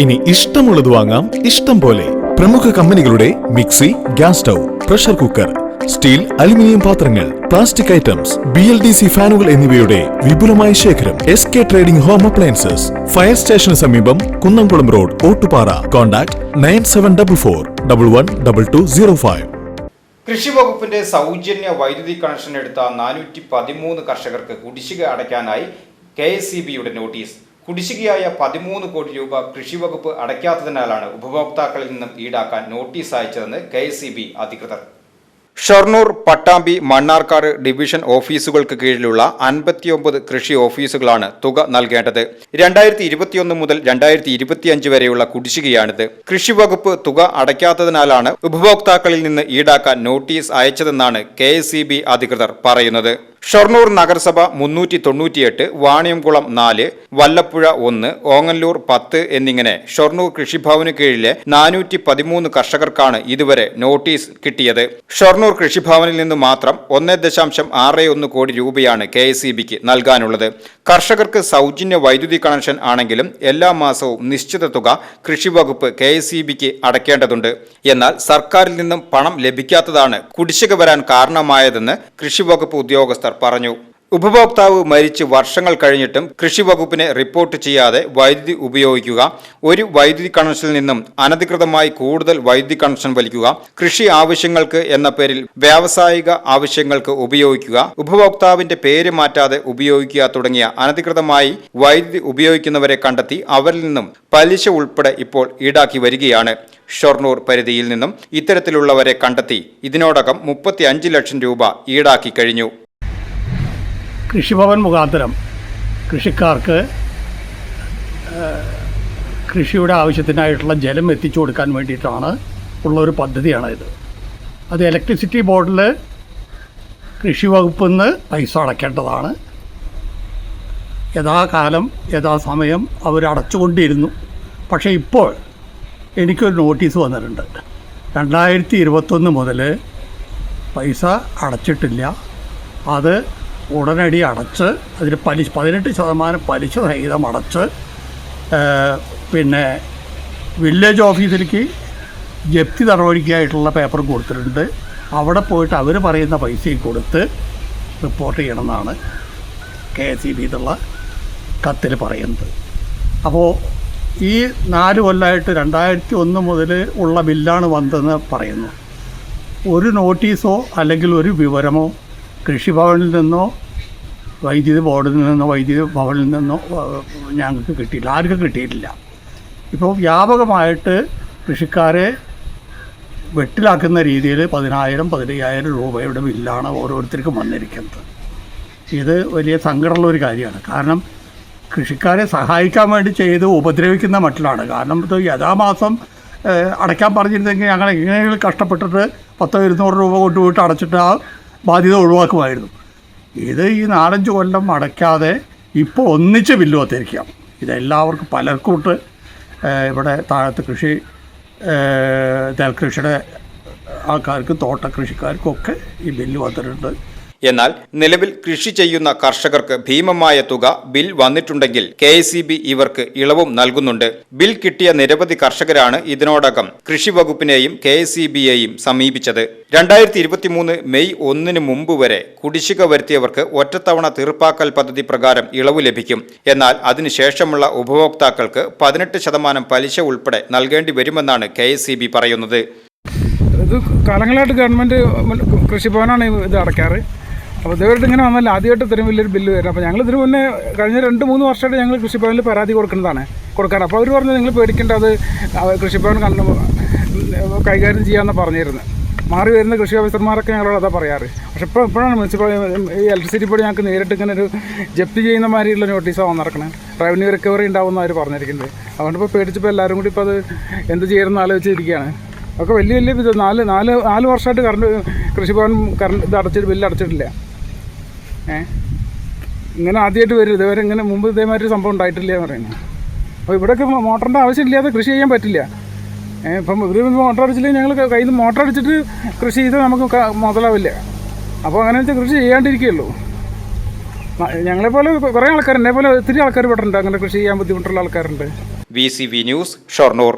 ഇനി ഇഷ്ടമുള്ളത് വാങ്ങാം. ഇഷ്ടം പോലെ പ്രമുഖ കമ്പനികളുടെ mixie gas stove pressure cooker steel aluminium പാത്രങ്ങൾ plastic items B L D C ഫാനുകൾ എന്നിവയുടെ വിപുലമായ ശേഖരം S K trading home appliances fire സ്റ്റേഷന് സമീപം Kunnamkulam road Ottupara. Contact nine seven double four double one double two zero five. കൃഷി വകുപ്പിന്റെ സൗജന്യ വൈദ്യുതി connection എടുത്ത നാനൂറ്റി പതിമൂന്ന് കർഷകർക്ക് കുടിശ്ശിക അടയ്ക്കാനായി കെ എസ് സി ബിയുടെ നോട്ടീസ്. കുടിശ്ശികയായ പതിമൂന്ന് കോടി രൂപ കൃഷി വകുപ്പ് അടയ്ക്കാത്തതിനാലാണ് ഉപഭോക്താക്കളിൽ നിന്നും ഈടാക്കാൻ നോട്ടീസ് അയച്ചതെന്ന് കെ അധികൃതർ. ഷൊർണൂർ പട്ടാമ്പി മണ്ണാർക്കാട് ഡിവിഷൻ ഓഫീസുകൾക്ക് കീഴിലുള്ള അൻപത്തിയൊമ്പത് കൃഷി ഓഫീസുകളാണ് തുക നൽകേണ്ടത്. രണ്ടായിരത്തി ഇരുപത്തിയൊന്ന് മുതൽ രണ്ടായിരത്തി ഇരുപത്തിയഞ്ച് വരെയുള്ള കുടിശ്ശികയാണിത്. കൃഷി വകുപ്പ് തുക അടയ്ക്കാത്തതിനാലാണ് ഉപഭോക്താക്കളിൽ നിന്ന് ഈടാക്കാൻ നോട്ടീസ് അയച്ചതെന്നാണ് കെ അധികൃതർ പറയുന്നത്. ഷൊർണൂർ നഗരസഭ മുന്നൂറ്റി തൊണ്ണൂറ്റിയെട്ട് വാണിയംകുളം നാല് വല്ലപ്പുഴ ഒന്ന് ഓങ്ങല്ലൂർ പത്ത് എന്നിങ്ങനെ ഷൊർണൂർ കൃഷിഭവന് കീഴിലെ നാനൂറ്റി പതിമൂന്ന് കർഷകർക്കാണ് ഇതുവരെ നോട്ടീസ് കിട്ടിയത്. ഷൊർണൂർ കൃഷിഭവനിൽ നിന്ന് മാത്രം ഒന്ന് ദശാംശം ആറ് ഒന്ന് കോടി രൂപയാണ് കെ എസ് ബിക്ക് നൽകാനുള്ളത്. കർഷകർക്ക് സൗജന്യ വൈദ്യുതി കണക്ഷൻ ആണെങ്കിലും എല്ലാ മാസവും നിശ്ചിത തുക കൃഷി വകുപ്പ് കെ എസ് ബിക്ക് അടയ്ക്കേണ്ടതുണ്ട്. എന്നാൽ സർക്കാരിൽ നിന്നും പണം ലഭിക്കാത്തതാണ് കുടിശ്ശിക വരാൻ കാരണമായതെന്ന് കൃഷി വകുപ്പ് ഉദ്യോഗസ്ഥർ പറഞ്ഞു. ഉപഭോക്താവ് മരിച്ച് വർഷങ്ങൾ കഴിഞ്ഞിട്ടും കൃഷി വകുപ്പിനെ റിപ്പോർട്ട് ചെയ്യാതെ വൈദ്യുതി ഉപയോഗിക്കുക ഒരു വൈദ്യുതി കണക്ഷനിൽ നിന്നും അനധികൃതമായി കൂടുതൽ വൈദ്യുതി കണക്ഷൻ വലിക്കുക കൃഷി ആവശ്യങ്ങൾക്ക് എന്ന പേരിൽ വ്യാവസായിക ആവശ്യങ്ങൾക്ക് ഉപയോഗിക്കുക ഉപഭോക്താവിന്റെ പേര് മാറ്റാതെ ഉപയോഗിക്കുക തുടങ്ങിയ അനധികൃതമായി വൈദ്യുതി ഉപയോഗിക്കുന്നവരെ കണ്ടെത്തി അവരിൽ നിന്നും പലിശ ഉൾപ്പെടെ ഇപ്പോൾ ഈടാക്കി വരികയാണ്. ഷൊർണൂർ പരിധിയിൽ നിന്നും ഇത്തരത്തിലുള്ളവരെ കണ്ടെത്തി ഇതിനോടകം മുപ്പത്തി ലക്ഷം രൂപ ഈടാക്കി കഴിഞ്ഞു. കൃഷിഭവൻ മുഖാന്തരം കൃഷിക്കാർക്ക് കൃഷിയുടെ ആവശ്യത്തിനായിട്ടുള്ള ജലം എത്തിച്ചു കൊടുക്കാൻ വേണ്ടിയിട്ടാണ് ഉള്ളൊരു പദ്ധതിയാണ് ഇത് അത് ഇലക്ട്രിസിറ്റി ബോർഡിൽ കൃഷി വകുപ്പിൽ നിന്ന് പൈസ അടയ്ക്കേണ്ടതാണ്. യഥാകാലം യഥാസമയം അവർ അടച്ചുകൊണ്ടിരുന്നു. പക്ഷേ ഇപ്പോൾ എനിക്കൊരു നോട്ടീസ് വന്നിട്ടുണ്ട്. രണ്ടായിരത്തി ഇരുപത്തൊന്ന് മുതൽ പൈസ അടച്ചിട്ടില്ല. അത് ഉടനടി അടച്ച് അതിന് പലിശ പതിനെട്ട് ശതമാനം പലിശ സഹിതം അടച്ച് പിന്നെ വില്ലേജ് ഓഫീസിലേക്ക് ജപ്തി നടപടിക്കായിട്ടുള്ള പേപ്പർ കൊടുത്തിട്ടുണ്ട്. അവിടെ പോയിട്ട് അവർ പറയുന്ന പൈസയും കൊടുത്ത് റിപ്പോർട്ട് ചെയ്യണമെന്നാണ് കെ എസ് ഇ ബി എന്നുള്ള കത്തിൽ പറയുന്നത്. അപ്പോൾ ഈ നാല് കൊല്ലമായിട്ട് രണ്ടായിരത്തി ഒന്ന് മുതൽ ഉള്ള ബില്ലാണ് വന്നതെന്ന് പറയുന്നു. ഒരു നോട്ടീസോ അല്ലെങ്കിൽ ഒരു വിവരമോ കൃഷിഭവനിൽ നിന്നോ വൈദ്യുതി ബോർഡിൽ നിന്നോ വൈദ്യുതി ഭവനിൽ നിന്നോ ഞങ്ങൾക്ക് കിട്ടിയില്ല. ആർക്കും കിട്ടിയിട്ടില്ല. ഇപ്പോൾ വ്യാപകമായിട്ട് കൃഷിക്കാരെ വെട്ടിലാക്കുന്ന രീതിയിൽ പതിനായിരം പതിനയ്യായിരം രൂപയുടെ ബില്ലാണ് ഓരോരുത്തർക്കും വന്നിരിക്കുന്നത്. ഇത് വലിയ സങ്കടമുള്ള ഒരു കാര്യമാണ്. കാരണം കൃഷിക്കാരെ സഹായിക്കാൻ വേണ്ടി ചെയ്ത് ഉപദ്രവിക്കുന്ന മട്ടിലാണ്. കാരണം ഇത് യഥാമാസം അടയ്ക്കാൻ പറഞ്ഞിരുന്നെങ്കിൽ ഞങ്ങൾ എങ്ങനെയെങ്കിലും കഷ്ടപ്പെട്ടിട്ട് പത്തോ ഇരുന്നൂറ് രൂപ കൊണ്ടുപോയിട്ട് അടച്ചിട്ട് ആ ബാധ്യത ഒഴിവാക്കുമായിരുന്നു. ഇത് ഈ നാലഞ്ച് കൊല്ലം അടയ്ക്കാതെ ഇപ്പോൾ ഒന്നിച്ച് ബില്ല് വത്തിരിക്കാം ഇതെല്ലാവർക്കും പലർക്കൂട്ട് ഇവിടെ താഴത്ത് കൃഷി നെൽകൃഷിയുടെ ആൾക്കാർക്ക് തോട്ട കൃഷിക്കാർക്കൊക്കെ ഈ ബില്ല് വന്നിട്ടുണ്ട്. എന്നാൽ നിലവിൽ കൃഷി ചെയ്യുന്ന കർഷകർക്ക് ഭീമമായ തുക ബിൽ വന്നിട്ടുണ്ടെങ്കിൽ കെ ഇവർക്ക് ഇളവും നൽകുന്നുണ്ട്. ബിൽ കിട്ടിയ നിരവധി കർഷകരാണ് ഇതിനോടകം കൃഷി വകുപ്പിനെയും കെ സമീപിച്ചത്. രണ്ടായിരത്തി ഇരുപത്തിമൂന്ന് മെയ് ഒന്നിന് മുമ്പ് വരെ കുടിശ്ശിക വരുത്തിയവർക്ക് ഒറ്റത്തവണ തീർപ്പാക്കൽ പദ്ധതി പ്രകാരം ഇളവ് ലഭിക്കും. എന്നാൽ അതിനുശേഷമുള്ള ഉപഭോക്താക്കൾക്ക് പതിനെട്ട് ശതമാനം പലിശ ഉൾപ്പെടെ നൽകേണ്ടി വരുമെന്നാണ് കെ പറയുന്നത്. ഇത് കാലങ്ങളായിട്ട് ഗവൺമെന്റ് കൃഷിഭവനാണ് ഇത് അടയ്ക്കാറ്. അപ്പോൾ ഇതേവരായിട്ട് ഇങ്ങനെ വന്നല്ല. ആദ്യമായിട്ട് ഇത്രയും വലിയൊരു ബില്ല് വരുന്നത്. അപ്പോൾ ഞങ്ങൾ ഇതിന് മുന്നേ കഴിഞ്ഞ രണ്ട് മൂന്ന് വർഷമായിട്ട് ഞങ്ങൾ കൃഷിഭവനിൽ പരാതി കൊടുക്കുന്നതാണ് കൊടുക്കാറ് അപ്പോൾ അവർ പറഞ്ഞു നിങ്ങൾ പേടിക്കേണ്ട അത് കൃഷിഭവൻ കണ്ട് കൈകാര്യം ചെയ്യാമെന്ന് പറഞ്ഞിരുന്നു. മാറി വരുന്ന കൃഷി ഓഫീസർമാരൊക്കെ ഞങ്ങളോട് അതാ പറയാറ്. പക്ഷെ ഇപ്പോൾ ഇപ്പോഴാണ് മുനിസിപ്പൽ ഈ ഇലക്ട്രിസിറ്റി ബോർഡ് ഞങ്ങൾക്ക് നേരിട്ട് ഇങ്ങനെ ഒരു ജപ്തി ചെയ്യുന്ന മാതിരിയുള്ള നോട്ടീസാണ് വന്നിറക്കണേ. റവന്യൂ റിക്കവറി ഉണ്ടാവുമെന്ന് അവർ പറഞ്ഞിരിക്കുന്നത്. അതുകൊണ്ട് ഇപ്പോൾ പേടിച്ചപ്പോൾ എല്ലാവരും കൂടി ഇപ്പോൾ അത് എന്ത് ചെയ്യുമെന്ന് ആലോചിച്ചിരിക്കുകയാണ്. ഒക്കെ വലിയ വലിയ നാല് നാല് നാല് വർഷമായിട്ട് കറണ്ട് കൃഷിഭവൻ കറണ്ട് ഇത് അടച്ചിട്ട് ബില്ല് അടച്ചിട്ടില്ല. ഇങ്ങനെ ആദ്യമായിട്ട് വരും ഇതുവരെ ഇങ്ങനെ മുമ്പ് ഇതേമാതിരി സംഭവം ഉണ്ടായിട്ടില്ല എന്ന് പറയുന്നത് അപ്പോൾ ഇവിടെയൊക്കെ മോട്ടറിന്റെ ആവശ്യമില്ലാതെ കൃഷി ചെയ്യാൻ പറ്റില്ല. ഇപ്പം ഇവർ മോട്ടർ അടിച്ചില്ലെങ്കിൽ ഞങ്ങൾ കയ്യിൽ നിന്ന് മോട്ടർ അടിച്ചിട്ട് കൃഷി ചെയ്താൽ നമുക്ക് മുതലാവില്ല. അപ്പോൾ അങ്ങനെ വെച്ചാൽ കൃഷി ചെയ്യാണ്ടിരിക്കുകയുള്ളൂ. ഞങ്ങളെപ്പോലെ കുറേ ആൾക്കാർ എന്നെ പോലെ ഒത്തിരി ആൾക്കാർ ഇവിടെ ഉണ്ട് അങ്ങനെ കൃഷി ചെയ്യാൻ ബുദ്ധിമുട്ടുള്ള ആൾക്കാരുണ്ട്. V C V news Shoranur.